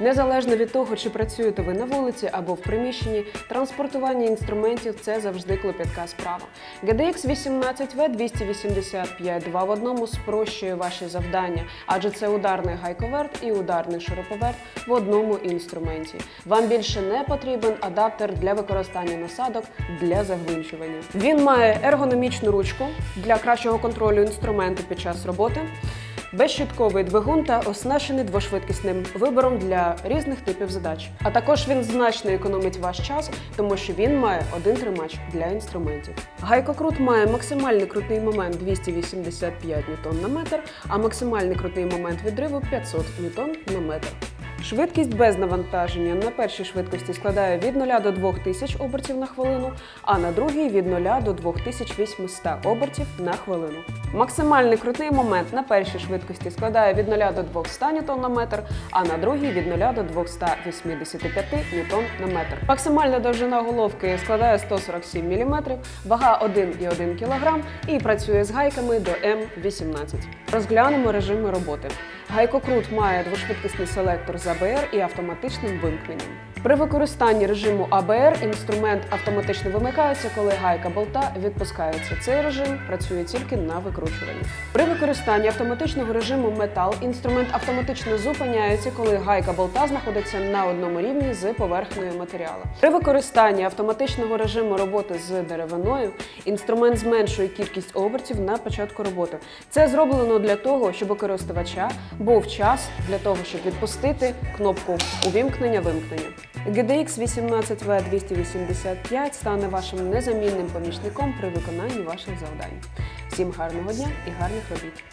Незалежно від того, чи працюєте ви на вулиці або в приміщенні, транспортування інструментів це завжди клопітка справа. GDX 18V 285 2 в одному спрощує ваші завдання, адже це ударний гайковерт і ударний шуруповерт в одному інструменті. Вам більше не потрібен адаптер для використання насадок для загвинчування. Він має ергономічну ручку для кращого контролю інструменту під час роботи. Безщитковий двигун та оснащений двошвидкісним вибором для різних типів задач. А також він значно економить ваш час, тому що він має один тримач для інструментів. Гайкокрут має максимальний крутний момент 285 Нм на метр, а максимальний крутний момент відриву 500 Нм на метр. Швидкість без навантаження на першій швидкості складає від 0 до 2000 обертів на хвилину, а на другій від 0 до 2800 обертів на хвилину. Максимальний крутний момент на першій швидкості складає від 0 до 200 Ньютон на метр, а на другій від 0 до 285 Ньютон на метр. Максимальна довжина головки складає 147 мм, вага 1,1 кг і працює з гайками до М18. Розглянемо режими роботи. Гайкокрут має двошвидкісний селектор з АБР і автоматичним вимкненням. При використанні режиму АБР інструмент автоматично вимикається, коли гайка болта відпускається. Цей режим працює тільки на викручуванні. При використанні автоматичного режиму метал інструмент автоматично зупиняється, коли гайка болта знаходиться на одному рівні з поверхнею матеріалу. При використанні автоматичного режиму роботи з деревиною інструмент зменшує кількість обертів на початку роботи. Це зроблено для того, щоб у користувача був час для того, щоб відпустити кнопку увімкнення-вимкнення. GDX 18V 285 стане вашим незамінним помічником при виконанні ваших завдань. Всім гарного дня і гарних робіт!